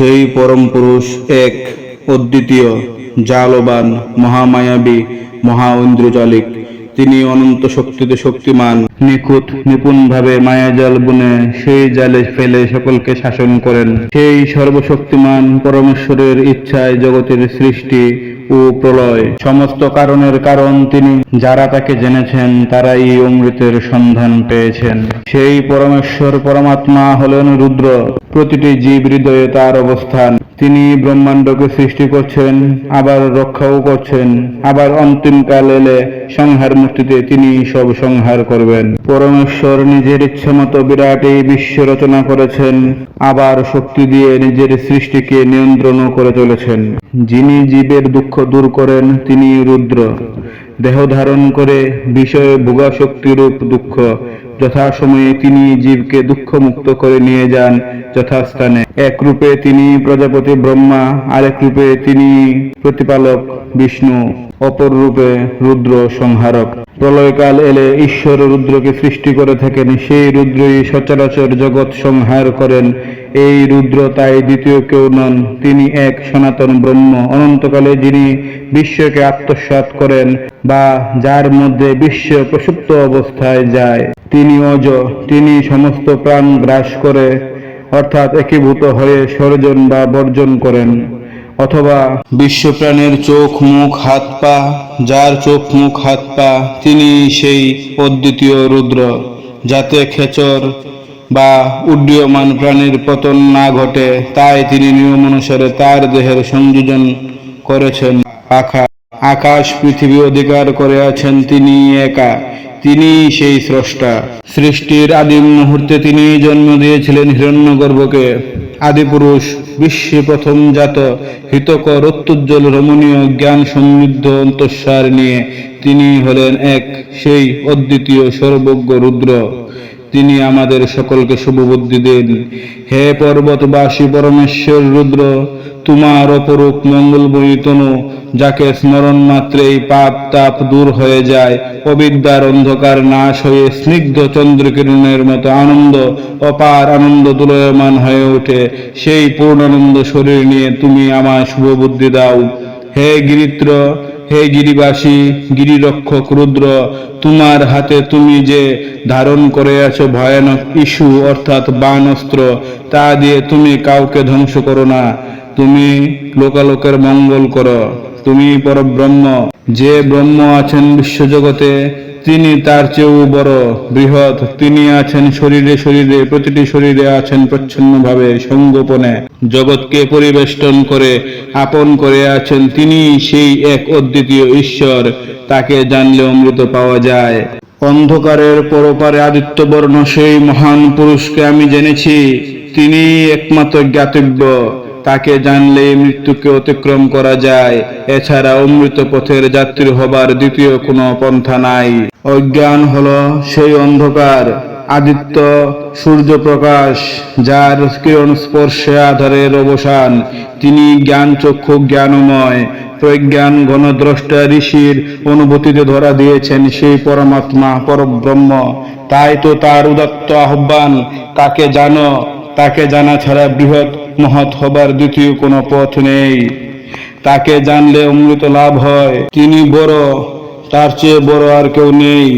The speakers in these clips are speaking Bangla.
সেই পরম পুরুষ এক অদ্বিতীয়, জালবান, মহামায়াবী, মহা ঐন্দ্রজালিক তিনি অনন্ত শক্তিতে শক্তিমান। নিখুঁত, নিপুণভাবে মায়াজাল বুনে সেই জালে ফেলে সকলকে শাসন করেন। সেই সর্বশক্তিমান পরমেশ্বরের ইচ্ছায় জগতের সৃষ্টি ও প্রলয়। সমস্ত কারণের কারণ তিনি যারা তাকে জেনেছেন, তারাই অমৃতের সন্ধান পেয়েছেন। সেই পরমেশ্বর পরমাত্মা হলেন রুদ্র, প্রতিটি জীব হৃদয়ে তার অবস্থান। তিনি ব্রহ্মাণ্ডকে সৃষ্টি করছেন, আবার রক্ষাও করছেন, আবার অন্তিমকাল এলে সংহার মূর্তিতে তিনি সব সংহার করবেন। পরমেশ্বর নিজের ইচ্ছা মতো বিরাট এই বিশ্ব রচনা করেছেন, আবার শক্তি দিয়ে নিজের সৃষ্টিকে নিয়ন্ত্রণও করে চলেছেন। যিনি জীবের দুঃখ দূর করেন তিনি রুদ্র। দেহ ধারণ করে বিষয়ে ভোগাশক্তিরূপ দুঃখ যথাসময়ে তিনি জীবকে দুঃখ মুক্ত করে নিয়ে যান যথাস্থানে। এক রূপে তিনি প্রজাপতি ব্রহ্মা, আরেক রূপে তিনি প্রতিপালক বিষ্ণু, অপর রূপে রুদ্র সংহারক। প্রলয়কাল এলে ঈশ্বর রুদ্রকে সৃষ্টি করে থাকেন, সেই রুদ্রই সচরাচর জগৎ সংহার করেন। এই রুদ্র তাই দ্বিতীয় কেউ নন, তিনি এক সনাতন ব্রহ্ম, অনন্তকালে যিনি বিশ্বকে আত্মসাৎ করেন বা যার মধ্যে বিশ্ব প্রসুপ্ত অবস্থায় যায়। তিনি অজ, তিনি সমস্ত প্রাণ গ্রাস করে, অর্থাৎ একীভূত হয়ে সর্জন বা বর্জন করেন, অথবা বিশ্বপ্রাণের চোখ, মুখ, হাত, পা, যার চোখ, মুখ, হাত, পা, তিনি সেই অদ্বিতীয় রুদ্র, যাতে খেচর বা উড্ডীয়মান প্রাণীর পতন না ঘটে, তাই তিনি নিয়ম অনুসারে তার দেহের সংযোজন করেছেন। পাখা আকাশ পৃথিবী অধিকার করে আছেন, তিনি একা। তিনি সেই স্রষ্টা। সৃষ্টির আদিম মুহূর্তে তিনি জন্ম দিয়েছিলেন হিরণ্যগর্ভকে। আদিপুরুষ বিশ্বে প্রথম জাত, হিতকর, অত্যুজ্জ্বল, রমণীয়, জ্ঞান সমৃদ্ধ অন্তঃসার নিয়ে তিনি হলেন এক, সেই অদ্বিতীয় সর্বজ্ঞ রুদ্র। তিনি আমাদের সকলকে শুভবুদ্ধি দেন। হে পর্বতবাসী, পরমেশ্বর রুদ্র, তোমার অপরূপ মঙ্গলময়ী তনু যাকে স্মরণ মাত্রেই পাপ তাপ দূর হয়ে যায়, অবিদ্যার অন্ধকার নাশ হয়ে স্নিগ্ধ চন্দ্রকিরণের মতো আনন্দ, অপার আনন্দ দুলয়মান হয়ে ওঠে। সেই পূর্ণানন্দ শরীর নিয়ে তুমি আমায় শুভবুদ্ধি দাও। হে গিরিত্র, হে গিরিবাসী, গিরিরক্ষক রুদ্র, তোমার হাতে তুমি যে ধারণ করে আছো ভয়ানক ইস্যু অর্থাৎ বান অস্ত্র তা দিয়ে তুমি কাউকে ধ্বংস করো না। তুমি লোকালোকের মঙ্গল করো। তুমি পরব্রহ্ম, যে ব্রহ্ম আছেন বিশ্বজগতে, তিনি তার চেয়েও বড়, বৃহৎ। তিনি আছেন শরীরে শরীরে, প্রতিটি শরীরে আছেন প্রচ্ছন্নভাবে, সঙ্গোপনে। জগৎকে পরিবেষ্টন করে, আপন করে আছেন তিনি সেই এক অদ্বিতীয় ঈশ্বর। তাকে জানলে অমৃত পাওয়া যায়। অন্ধকারের পরপারে আদিত্যবর্ণ সেই মহান পুরুষকে আমি জেনেছি। তিনি একমাত্র জ্ঞাতব্য। তাকে জানলে মৃত্যুকে অতিক্রম করা যায়। এছাড়া অমৃত পথের যাত্রী হবার দ্বিতীয় কোনো পন্থা নাই। অজ্ঞান হলো সেই অন্ধকার, আদিত্য সূর্যপ্রকাশ, যার কিরণ স্পর্শে আধারের অবসান। তিনি জ্ঞান চক্ষু জ্ঞানময়, প্রজ্ঞান গণদ্রষ্টা ঋষির অনুভূতিতে ধরা দিয়েছেন সেই পরমাত্মা, পরব্রহ্ম। তাই তো তার উদাত্ত আহ্বান তাকে জানো? তাকে জানা ছাড়া বৃহৎ মহৎ হবার দ্বিতীয় কোনো পথ নেই। তাকে জানলে অমৃত লাভ হয়। তিনি বড়, তার চেয়ে বড় আর কেউ নেই।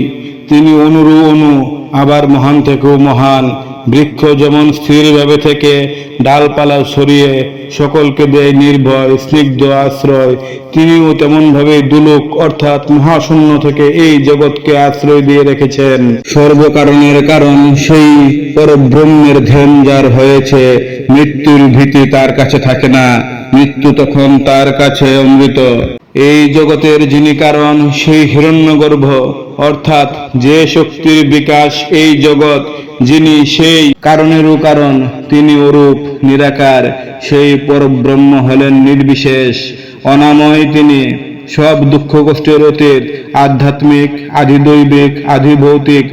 তিনি অনুরু অনু, আবার মহান থেকেও মহান। বৃক্ষ যেমন স্থিরভাবে থেকে ডালপালা সরিয়ে সকলকে দেয় নির্ভয়, স্নিগ্ধ আশ্রয়, তিনিও তেমনভাবে দুলোক অর্থাৎ মহাশূন্য থেকে এই জগৎকে আশ্রয় দিয়ে রেখেছেন। সর্বকারণের কারণ সেই পরব্রহ্মের ধ্যান যার হয়েছে, মৃত্যুর ভীতি তার কাছে থাকে না, মৃত্যু তখন তার কাছে অমৃত। এই জগতের যিনি কারণ, সেই হিরণ্যগর্ভ অর্থাৎ যে শক্তির বিকাশ এই জগৎ, যিনি সেই কারণেরও কারণ, তিনি অরূপ, নিরাকার, সেই পরব্রহ্ম হলেন নির্বিশেষ। অনাময় তিনি। সব দুঃখ কষ্টের অতীত, আধ্যাত্মিক, আধিদৈবিক, আধিভৌতিক,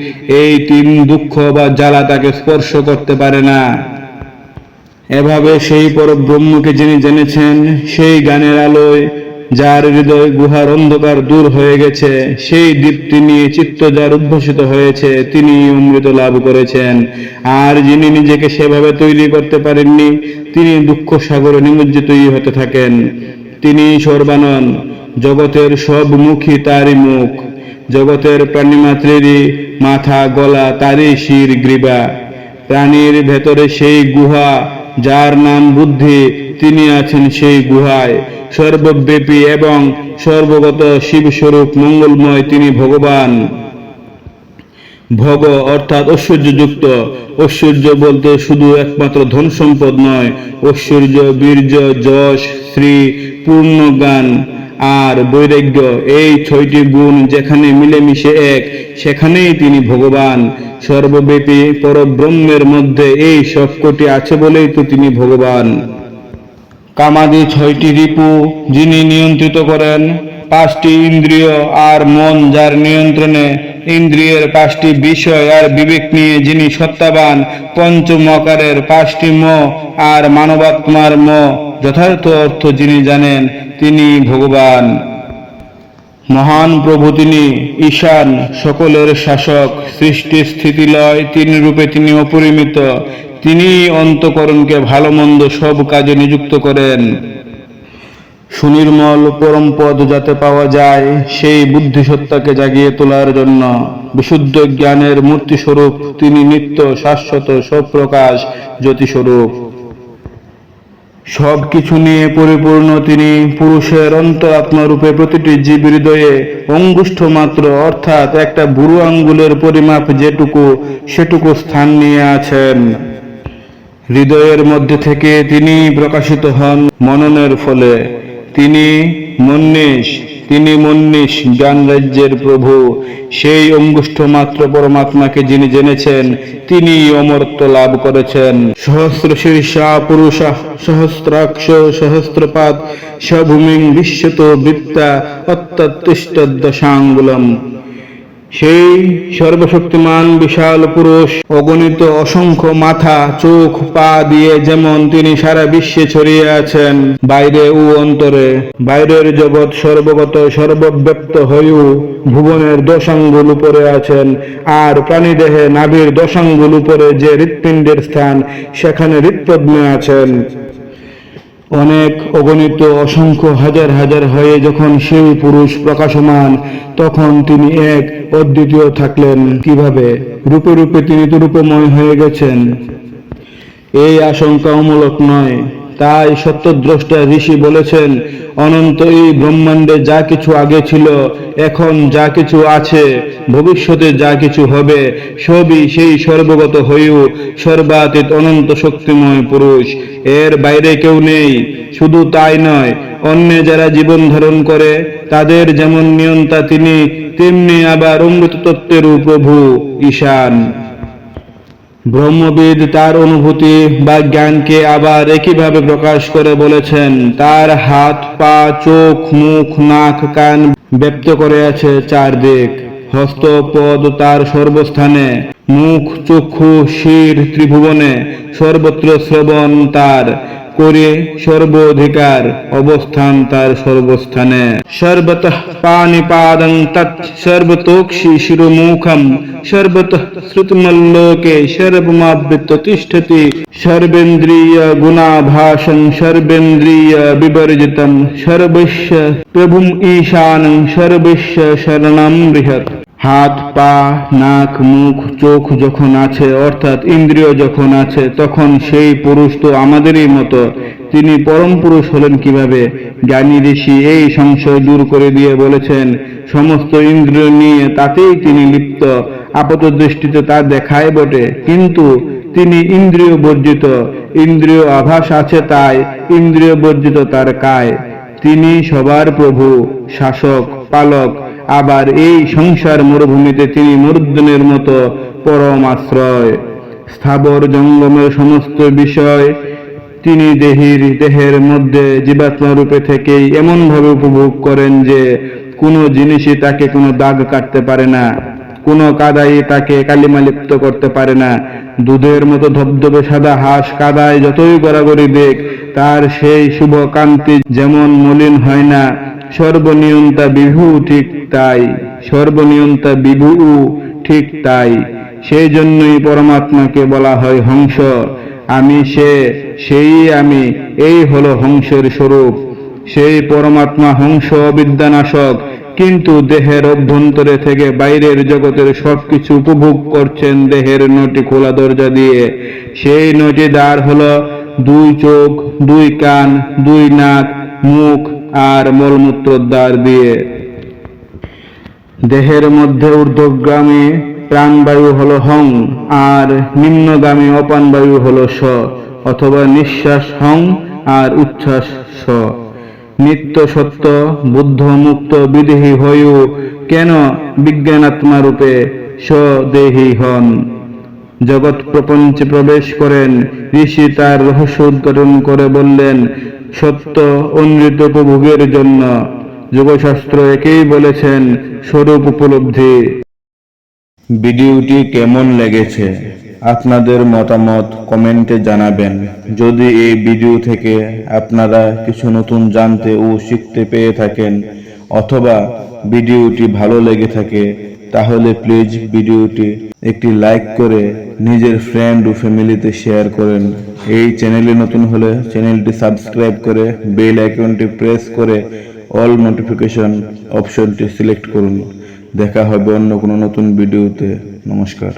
এই তিন দুঃখ বা জ্বালা তাকে স্পর্শ করতে পারে না। এভাবে সেই পরব্রহ্মকে যিনি জেনেছেন, সেই গানের আলোয় যার হৃদয় গুহার অন্ধকার দূর হয়ে গেছে, সেই দীপ্তি নিয়ে চিত্ত যার উদ্ভাসিত হয়েছে তিনি অমৃত লাভ করেছেন। আর যিনি নিজেকে সেভাবে তৈরি করতে পারেননি, তিনি দুঃখ সাগরে নিমজ্জিতই হতে থাকেন। তিনি সর্বানন, জগতের সব মুখী তারই মুখ। জগতের প্রাণীমাত্রেরই মাথা গলা তারই শির গ্রীবা। প্রাণীর ভেতরে সেই গুহা যার নাম বুদ্ধি, তিনি আছেন সেই গুহায়। সর্বব্যাপী এবং সর্বগত শিবস্বরূপ মঙ্গলময় তিনি ভগবান। ভগ অর্থাৎ ঐশ্বর্যযুক্ত। ঐশ্বর্য বলতে শুধু একমাত্র ধন সম্পদ নয়, ঐশ্বর্য, বীর্য, যশ শ্রী পূর্ণজ্ঞান আর বৈরাগ্য এই ছয়টি গুণ যেখানে মিলেমিশে এক, সেখানেই তিনি ভগবান। সর্বব্যাপী পরব্রহ্মের মধ্যে এই সবকটি আছে বলেই তো তিনি ভগবান। কামাদি ছয়টি রিপু যিনি নিয়ন্ত্রিত করেন, পাঁচটি ইন্দ্রিয় আর মন যার নিয়ন্ত্রণে, ইন্দ্রিয়ের পাঁচটি বিষয় আর বিবেক নিয়ে যিনি সত্তাবান পঞ্চমকারের পাঁচটি ম আর মানবাত্মার ম। যথার্থ অর্থ যিনি জানেন তিনি ভগবান। মহান প্রভু তিনি ঈশান, সকলের শাসক, সৃষ্টি স্থিতিলয়, তিন রূপে তিনি অপরিমিত। তিনি অন্তকরণকে ভালো মন্দ সব কাজে নিযুক্ত করেন। সুনির্মল পরম পদ যাতে পাওয়া যায়, সেই বুদ্ধিসত্তাকে জাগিয়ে তোলার জন্য। বিশুদ্ধ জ্ঞানের মূর্তি স্বরূপ তিনি নিত্য শাশ্বত সপ্রকাশ জ্যোতিস্বরূপ। সব কিছু নিয়ে পরিপূর্ণ তিনি পুরুষের অন্তরাত্মরূপে প্রতিটি জীব হৃদয়ে অঙ্গুষ্ঠ মাত্র, অর্থাৎ একটা বুড়ো আঙ্গুলের পরিমাপ যেটুকু, সেটুকু স্থান নিয়ে আছেন। হৃদয়ের মধ্যে থেকে তিনি প্রকাশিত হন মননের ফলে। তিনি মন্নীষ তিনি মন্নীষ জ্ঞান রাজ্যের প্রভু। সেই অঙ্গুষ্ঠ মাত্র পরমাত্মাকে যিনি জেনেছেন, তিনি অমরত্ব লাভ করেছেন। সহস্র শীর্ষা পুরুষা, সহস্রাক্ষ সহস্রপাত সভূমিং বিশ্বত বৃত্তা অত্যাত্তিষ্ট দশাঙ্গুলম সেই সর্বশক্তিমান বিশাল পুরুষ অগণিত অসংখ্য মাথা, চোখ, পা দিয়ে যেমন তিনি সারা বিশ্বে ছড়িয়ে আছেন বাইরে ও অন্তরে। বাইরের জগৎ সর্বগত সর্বব্যাপ্ত হয়েও ভুবনের দশাঙ্গুল উপরে আছেন আর প্রাণীদেহে নাভির দশাঙ্গুল উপরে যে হৃৎপিণ্ডের স্থান, সেখানে হৃৎপদ্মে আছেন। অনেক অগণিত, অসংখ্য হাজার হাজার হয়ে যখন সেই পুরুষ প্রকাশমান, তখন তিনি এক অদ্বিতীয় থাকলেন। কীভাবে? রূপে রূপে তিনি তো রূপময় হয়ে গেছেন। এই আশঙ্কা অমূলক নয়। তাই সত্যদ্রষ্টা ঋষি বলেছেন, অনন্ত এই ব্রহ্মাণ্ডে যা কিছু আগে ছিল, এখন যা কিছু আছে ভবিষ্যতে যা কিছু হবে, সবই সেই সর্বগত হয়েও সর্বাতীত অনন্ত শক্তিময় পুরুষ। এর বাইরে কেউ নেই, শুধু তাই নয়, অন্য যারা জীবন ধারণ করে, তাদের যেমন নিয়ন্তা তিনি, তেমনি আবার অমৃত তত্ত্বেরও প্রভু ঈশান। ব্রহ্মবিদ তার অনুভূতি বা জ্ঞানকে আবার একইভাবে প্রকাশ করে বলেছেন, তার হাত, পা, চোখ, মুখ, নাক, কান ব্যক্ত করে আছে চারদিক। হস্ত পদ তার সর্বস্থানে, মুখ, চক্ষু, শির, ত্রিভুবনে সর্বত্র শ্রবণ তার, করে সর্বাধিকার অবস্থান তার সর্বস্থানে। সর্বত পানিপাদং তৎ, সর্বতোক্ষি শিরোমুখম, সর্বত শ্রুতমল্লোকে সর্বমাবৃত তিষ্ঠতি সর্বেন্দ্রিয় গুণাভাসং, সর্বেন্দ্রিয় বিবর্জিতম সর্বস্য প্রভুম ঈশানং সর্বস্য শরণম হাত, পা, নাক, মুখ, চোখ যখন আছে, অর্থাৎ ইন্দ্রিয় যখন আছে, তখন সেই পুরুষ তো আমাদেরই মতো। তিনি পরম পুরুষ হলেন কীভাবে? জ্ঞানী ঋষি এই সংশয় দূর করে দিয়ে বলেছেন, সমস্ত ইন্দ্রিয় নিয়ে তাতেই তিনি লিপ্ত। আপাত দৃষ্টিতে তা দেখায় বটে। কিন্তু তিনি ইন্দ্রিয় বর্জিত। ইন্দ্রিয় আভাস আছে তাই ইন্দ্রিয় বর্জিত তার কায়। তিনি সবার প্রভু, শাসক, পালক। আবার এই সংসার মরুভূমিতে তিনি মরুদ্দনের মতো পরম আশ্রয়। স্থাবর জঙ্গমের সমস্ত বিষয় তিনি দেহির দেহের মধ্যে জীবাত্মা রূপে থেকেই এমনভাবে উপভোগ করেন যে কোনো জিনিসই তাকে কোনো দাগ কাটতে পারে না, কোনো কাদাই তাকে কালিমালিপ্ত করতে পারে না। দুধের মতো ধবধবে সাদা হাঁস কাদায় যতই গড়াগড়ি দেখ, তার সেই শুভ কান্তি যেমন মলিন হয় না সর্বনিয়ন্তা বিভু ঠিক তাই, সর্বনিয়ন্তা বিভু ঠিক তাই। সেই জন্যই পরমাত্মাকে বলা হয় হংস। আমি সে, সেই আমি, এই হলো হংসের স্বরূপ। সেই পরমাত্মা হংস বিদ্যানাশক কিন্তু দেহের অভ্যন্তরে থেকে বাইরের জগতের সবকিছু উপভোগ করছেন দেহের নটি খোলা দরজা দিয়ে। সেই নটি দ্বার হল দুই চোখ, দুই কান, দুই নাক, মুখ আর মলমূত্রের দ্বার দিয়ে। দেহের মধ্যে ঊর্ধ্বগামী প্রাণবায়ু হলো হং, আর নিম্নগামী অপানবায়ু হলো স, অথবা নিঃশ্বাস হং আর উচ্ছ্বাস স। নিত্য সত্য, বুদ্ধ মুক্ত বিদেহী হয়ু কেন বিজ্ঞানাত্মা রূপে স্বদেহী হন? জগৎ প্রপঞ্চে প্রবেশ করেন। ঋষি তার রহস্য উদ্ঘাটন করে বললেন, সত্য অনৃত উপভোগের জন্য। যোগশাস্ত্র একেই বলেছেন, স্বরূপ উপলব্ধি। ভিডিওটি কেমন লেগেছে? আপনাদের মতামত কমেন্টে জানাবেন। যদি এই ভিডিও থেকে আপনারা কিছু নতুন জানতে ও শিখতে পেয়ে থাকেন, অথবা ভিডিওটি ভালো লেগে থাকে তাহলে প্লিজ ভিডিওটি একটি লাইক করে নিজের ফ্রেন্ড ও ফ্যামিলিতে শেয়ার করেন। এই চ্যানেলে নতুন হলে চ্যানেলটি সাবস্ক্রাইব করে বেল আইকনটি প্রেস করে অল নোটিফিকেশন অপশনটি সিলেক্ট করুন। দেখা হবে অন্য কোনো নতুন ভিডিওতে। নমস্কার।